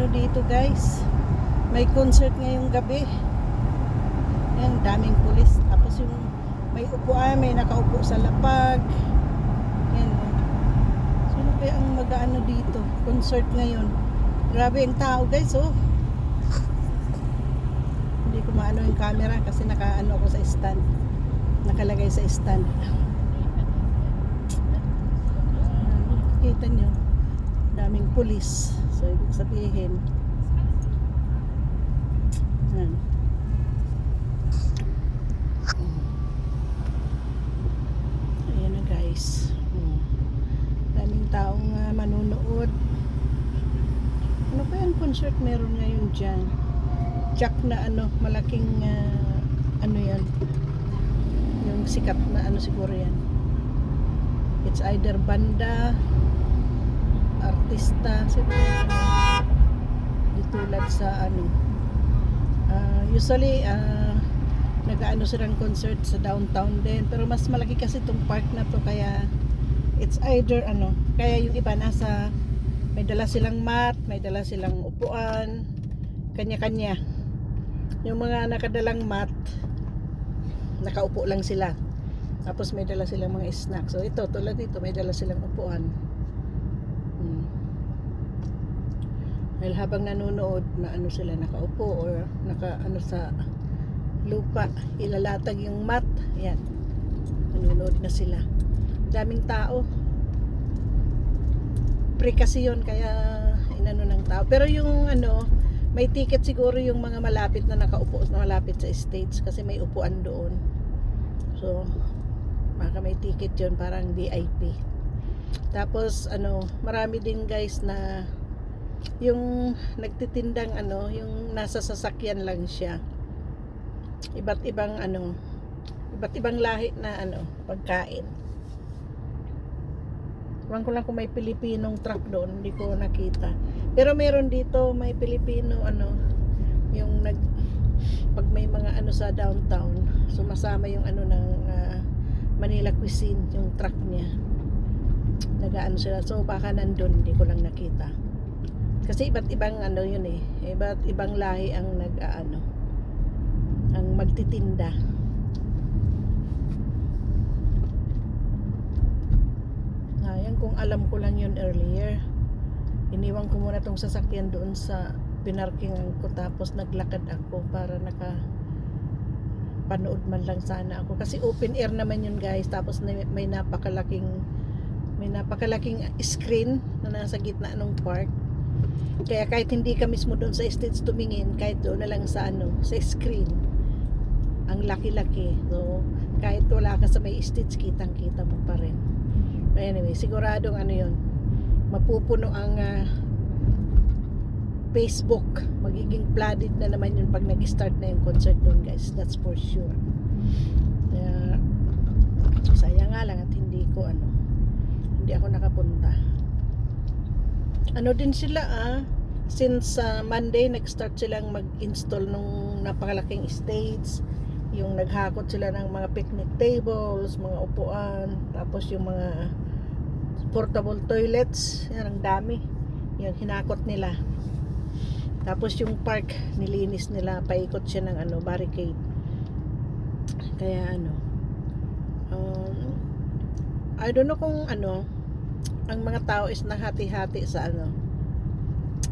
ano dito guys. May concert ngayong gabi. Yan, daming pulis. Tapos yung may upuan, may nakaupo sa lapag. Yan. Sino kaya ang mag-ano dito? Concert ngayon. Grabe ang tao guys, oh. Hindi ko maano yung camera kasi nakaano ako sa stand. Nakalagay sa stand. Kita nyo, daming pulis. So, ibig sabihin, yan. Ayan na guys. Hmm. Daming taong uh, manunood. Ano ba yung concert meron ngayon dyan? Jack na ano, malaking ah, ano yan. Yung sikat na ano siguro yan. It's either banda, artista, ano, di tulad sa ano. Ah, usually, ah, nag-ano silang concert sa downtown din. Pero mas malaki kasi itong park na to kaya it's either ano, kaya yung iba nasa may dala silang mat, may dala silang upuan, kanya-kanya. Yung mga nakadalang mat, nakaupo lang sila. Tapos may dala silang mga snack. So ito, tulad dito, may dala silang upuan. Hmm. Dahil habang nanonood, na ano sila, nakaupo or naka ano sa lupa, ilalatag yung mat. Yan. Nanonood na sila. Daming tao. Pre kasi yun, kaya inano ng tao. Pero yung ano, may ticket siguro yung mga malapit na nakaupo na malapit sa stage kasi may upuan doon. So, baka may ticket yun, parang VIP. Tapos, ano, marami din guys na yung nagtitindang ano, yung nasa sasakyan lang siya. Iba't ibang ano, iba't ibang lahi na ano, pagkain. Ewan ko lang kung may Pilipinong truck doon, hindi ko nakita. Pero meron dito, may Pilipino ano, yung nag pag may mga ano sa downtown, sumasama yung ano ng ah, Manila Cuisine, yung truck niya. Nagaano sila. So baka nandun, hindi ko lang nakita. Kasi iba't ibang ano yun eh. Iba't ibang lahi ang nag ano ang magtitinda. Ayan, kung alam ko lang yun earlier. Iniwan ko muna tong sasakyan doon sa pinarkingan ko tapos naglakad ako para naka panood man lang sana ako kasi open air naman yun guys tapos na- may napakalaking may napakalaking screen na nasa gitna ng park kaya kahit hindi ka mismo doon sa stage tumingin kahit doon na lang sa ano sa screen ang laki-laki. So kahit wala ka sa may stage kitang kita mo pa rin. But anyway siguradong ano yun mapupuno ang ah, Facebook. Magiging flooded na naman yun pag nag-start na yung concert doon guys. That's for sure. Kaya sayang nga lang at hindi ko ano hindi ako nakapunta ano din sila ah. Since ah, Monday nag-start silang mag-install nung napakalaking stage yung naghakot sila ng mga picnic tables mga upuan tapos yung mga portable toilets. Yan ang dami. Yan hinakot nila. Tapos yung park nilinis nila. Paikot siya ng ano barricade. Kaya ano um, I don't know kung ano ang mga tao is nahati-hati sa ano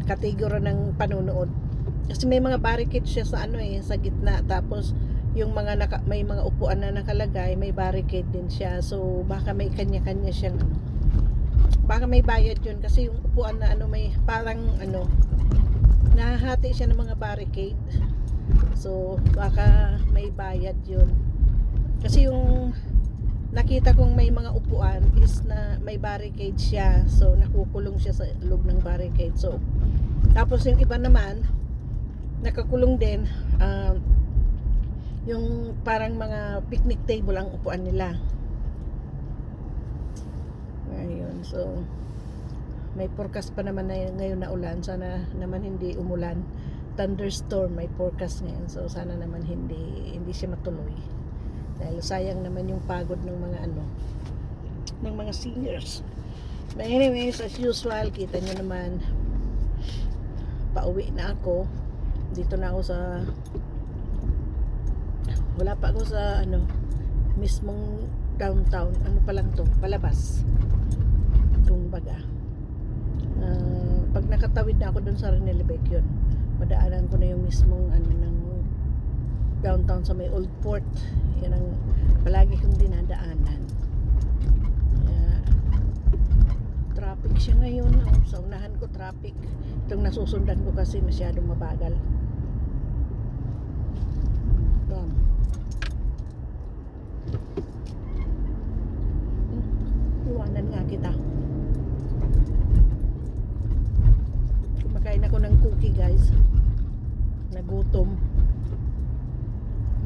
kategorya ng panunood. Kasi may mga barricade siya sa ano eh sa gitna. Tapos yung mga naka, may mga upuan na nakalagay may barricade din siya. So baka may kanya-kanya siyang baka may bayad yun. Kasi yung upuan na ano may parang ano nahahati siya ng mga barricade. So baka may bayad yun. Kasi yung nakita kong may mga upuan is na may barricade siya. So nakukulong siya sa loob ng barricade. So tapos yung iba naman nakakulong din um, yung parang mga picnic table ang upuan nila. Ayun so may forecast pa naman na ngayon na ulan. Sana naman hindi umulan. Thunderstorm may forecast ngayon. So sana naman hindi hindi siya matuloy dahil sayang naman yung pagod ng mga ano ng mga singers but anyways as usual kita nyo naman pauwi na ako. Dito na ako sa wala pa ako sa ano mismong downtown. Ano pa lang to? Palabas. Kung baga. Ah, pag nakatawid na ako dun sa Renelebek yun madaanan ko na yung mismong ano ng downtown sa may Old Port yan ang palagi kong dinadaanan. Traffic siya ngayon. Oh, sa unahan ko traffic. Itong nasusundan ko kasi masyadong mabagal Bam. Hmm, iwanan nga kita kumakain ako ng cookie guys nagutom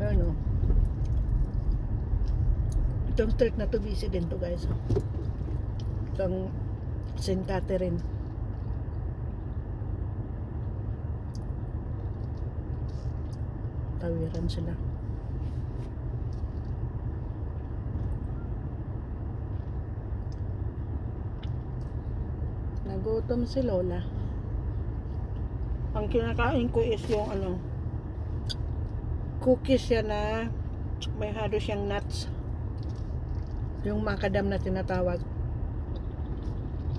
ano itong street na to busy din to guys itong St. Catherine. Tawiran sila. Nagutom si Lola. Ang kinakain ko is yung ano cookies yan na may halo siyang nuts yung macadam na tinatawag.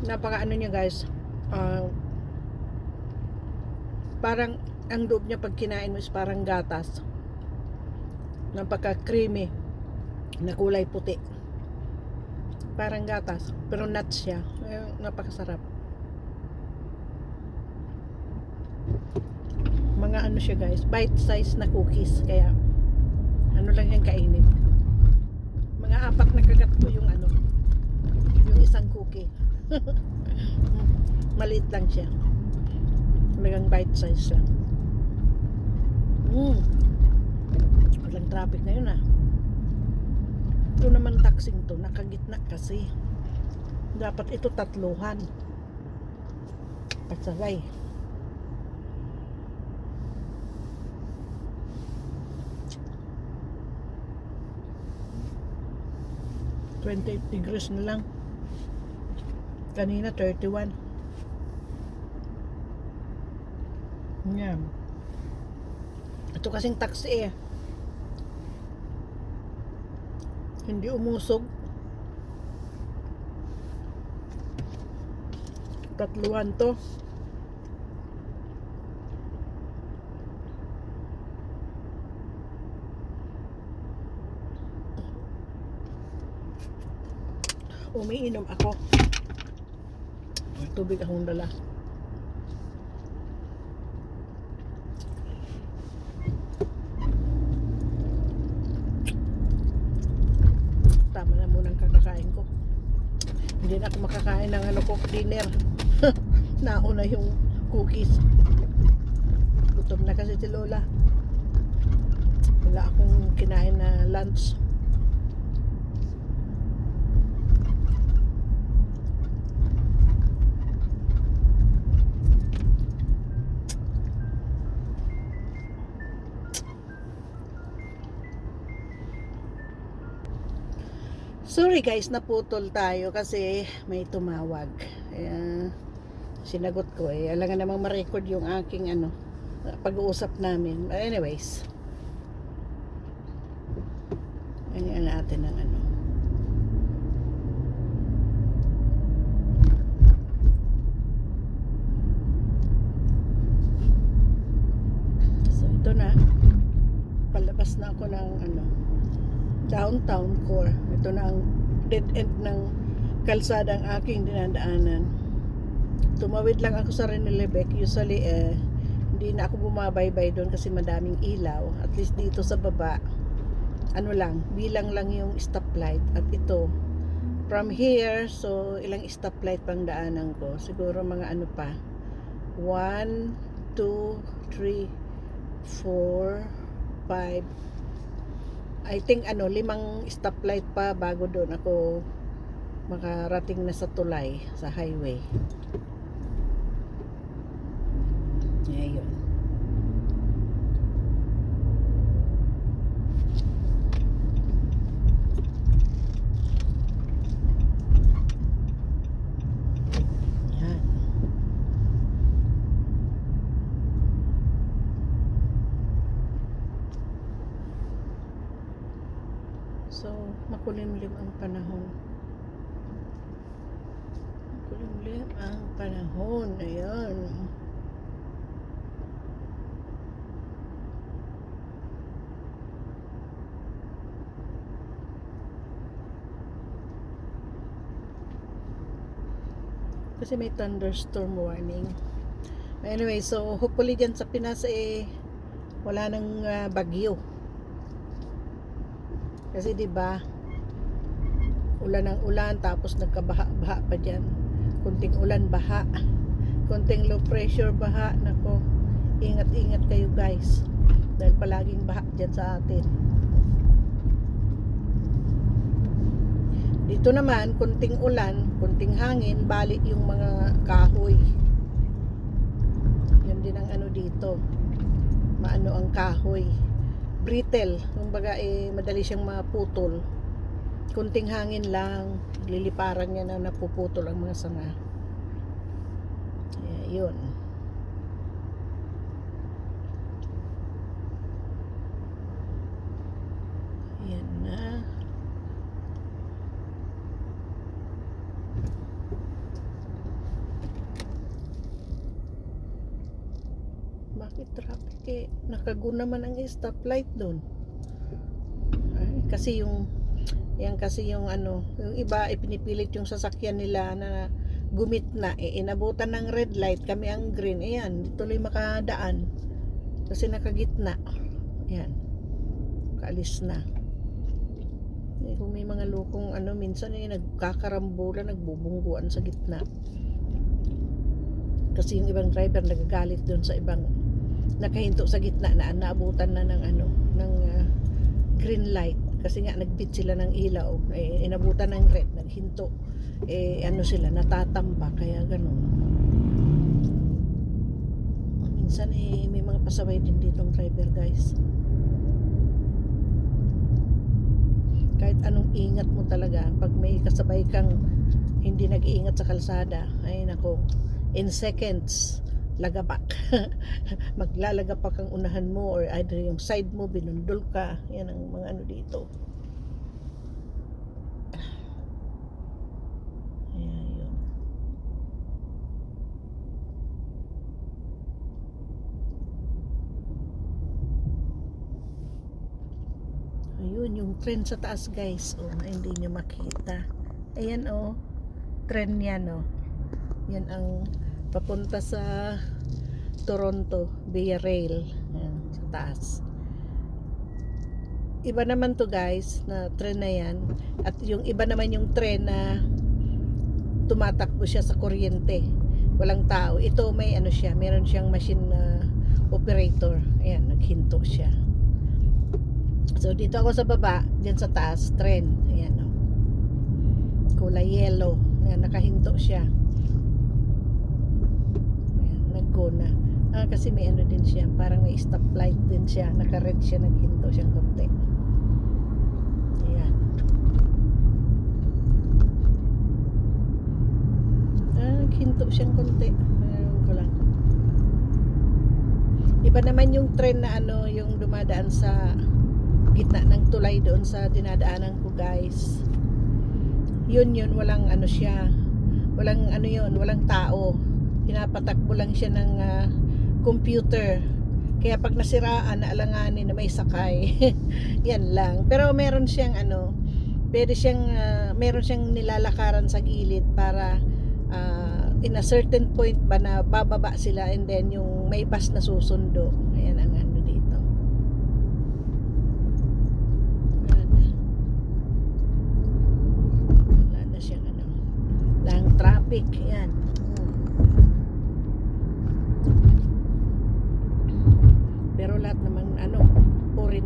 Napaka ano niya guys. Ah, parang ang loob niya pag kinain mo is parang gatas. Napaka creamy na kulay puti. Parang gatas pero nuts siya. Eh, napakasarap. Mga ano siya guys bite size na cookies kaya ano lang yan kainin mga apat na kagat ko yung ano yung isang cookie. Maliit lang siya. Talagang bite size lang mm. walang traffic na yun ah. Ito naman taxing to. Nakagitna kasi. Dapat ito tatluhan. Pagsabay 28 degrees na lang. Kanina 31. Yan. Ito kasing taxi eh. Hindi umusog. Tatluhan to. Umiinom ako. Tubig akong dala. Tama na muna ang kakakain ko. Hindi na ako makakain ng ano ko, dinner. Nauna yung cookies. Gutom na kasi si Lola. Wala akong kinain na lunch. Sorry guys, naputol tayo kasi may tumawag. Kaya sinagot ko eh. Alam nga namang ma-record yung aking ano, pag-uusap namin. But anyways. Ganyan natin ng ano. So ito na. Palabas na ako ng ano, downtown core. Ito na ang dead end ng kalsada ang aking dinadaanan. Tumawid lang ako sa Renelebek. Usually, eh, hindi na ako bumabaybay doon kasi madaming ilaw. At least dito sa baba, ano lang, bilang lang yung stoplight. At ito, from here, so ilang stoplight pang daanan ko. Siguro mga ano pa. 1, 2, 3, 4, 5, I think ano, limang stoplight pa bago doon ako makarating na sa tulay, sa highway. Ngayon. Yan. So, makulimlim ang panahon. Makulimlim ang panahon. Ayan. Kasi may thunderstorm warning. Anyway, so hopefully dyan sa Pinas eh wala nang ah, bagyo. Kasi 'di ba? Ulan ng ulan tapos nagkabaha-baha pa diyan. Kunting ulan baha. Kunting low pressure baha. Nako. Ingat-ingat kayo guys. Dahil palaging baha diyan sa atin. Dito naman, kunting ulan, kunting hangin, balik yung mga kahoy. Yan din ang ano dito. Maano ang kahoy. Brittle. Kumbaga eh, madali siyang maputol. Kunting hangin lang, liliparan niya na napuputol ang mga sanga. Kaya yun. Yan na. Bakit traffic eh? Nakago naman ang stoplight doon. Kasi yung yan kasi yung ano, yung iba ipinipilit yung sasakyan nila na gumit na, eh, inabutan ng red light, kami ang green, ayan, tuloy makadaan. Kasi nakagitna. Ayan. Kaalis na. Eh, kung may mga lukong ano, minsan eh, nagkakarambola, nagbubungguan sa gitna. Kasi yung ibang driver nagagalit doon sa ibang nakahinto sa gitna na naabutan na ng ano, ng ah, green light. Kasi nga nagbit sila ng ilaw. Eh, inabutan ng red naghinto. Eh ano sila natatamba kaya ganun. Minsan eh may mga pasaway din ditong driver guys. Kahit anong ingat mo talaga pag may kasabay kang hindi nag-iingat sa kalsada ay nako in seconds lagapak maglalagapak ang unahan mo or either yung side mo binundol ka. Yan ang mga ano dito. Ayan, yun. ayun yung trend sa taas guys. Oh hindi nyo makita. Ayan oh. Trend yan oh. Yan ang papunta sa Toronto via rail Ayan, sa taas. Iba naman to guys na tren na yan. At yung iba naman yung tren na tumatakbo siya sa kuryente. Walang tao. Ito may ano siya meron siyang machine na operator. Ayan naghinto siya. So dito ako sa baba dyan sa taas tren. Ayan o kulay yellow. Ayan, nakahinto siya nag-go na. Ah, kasi may ano din siya parang may stoplight din siya. Naka-red siya naghinto siyang konti. Ayan. Ah, naghinto siyang konti. Ayun ko lang. Iba naman yung train na ano yung dumadaan sa gitna ng tulay doon sa dinadaanan ko guys. Yun yun. Walang ano siya. Walang ano yun. Walang tao pinapatakbo lang siya ng ah, computer. Kaya pag nasiraan naalanganin na may sakay. Yan lang. Pero meron siyang ano pwede siyang ah, meron siyang nilalakaran sa gilid para ah, in a certain point ba na bababa sila and then yung may bus na susundo. Ayan ang ano dito. Wala na. Wala na siyang ano lang traffic. Yan pero lahat naman ano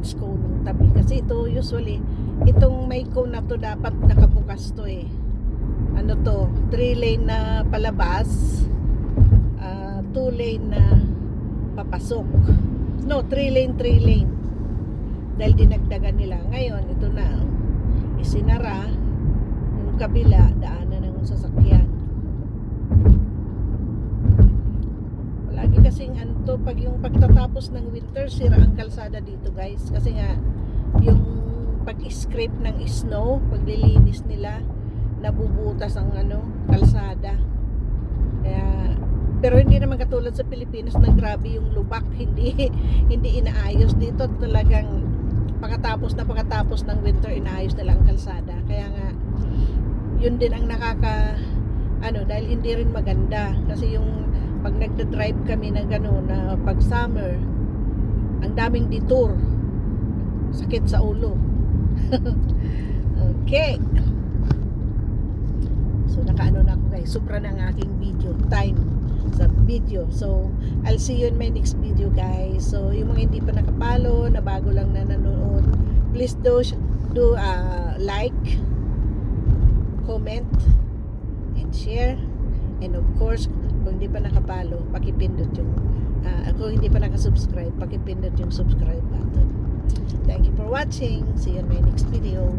orange cone ng tabi. Kasi ito usually itong may cone na to dapat nakabukas to eh. Ano to? 3 lane na palabas. 2 lane na papasok. No 3 lane 3 lane. Dahil dinagdagan nila. Ngayon ito na. Isinara. Yung kabila daanan ng sasakyan kasing anto pag yung pagtatapos ng winter sira ang kalsada dito guys kasi nga yung pag-scrape ng snow, paglilinis nila, nabubutas ang ano, kalsada. Kaya pero hindi naman katulad sa Pilipinas na grabe yung lubak, hindi hindi inaayos dito talagang pagkatapos na pagkatapos ng winter inaayos nila ang kalsada. Kaya nga yun din ang nakaka ano dahil hindi rin maganda kasi yung pag nagda-drive kami na gano'n na pag summer ang daming detour. Sakit sa ulo. Okay. So nakaano na ako guys. Sobra na ang aking video time sa video. So I'll see you in my next video guys. So yung mga hindi pa nakapalo na bago lang na nanonood please do do uh, like comment and share. And of course kung hindi pa nakapalo pakipindot yung uh, kung hindi pa nakasubscribe pakipindot yung subscribe button. Thank you for watching. See you in my next video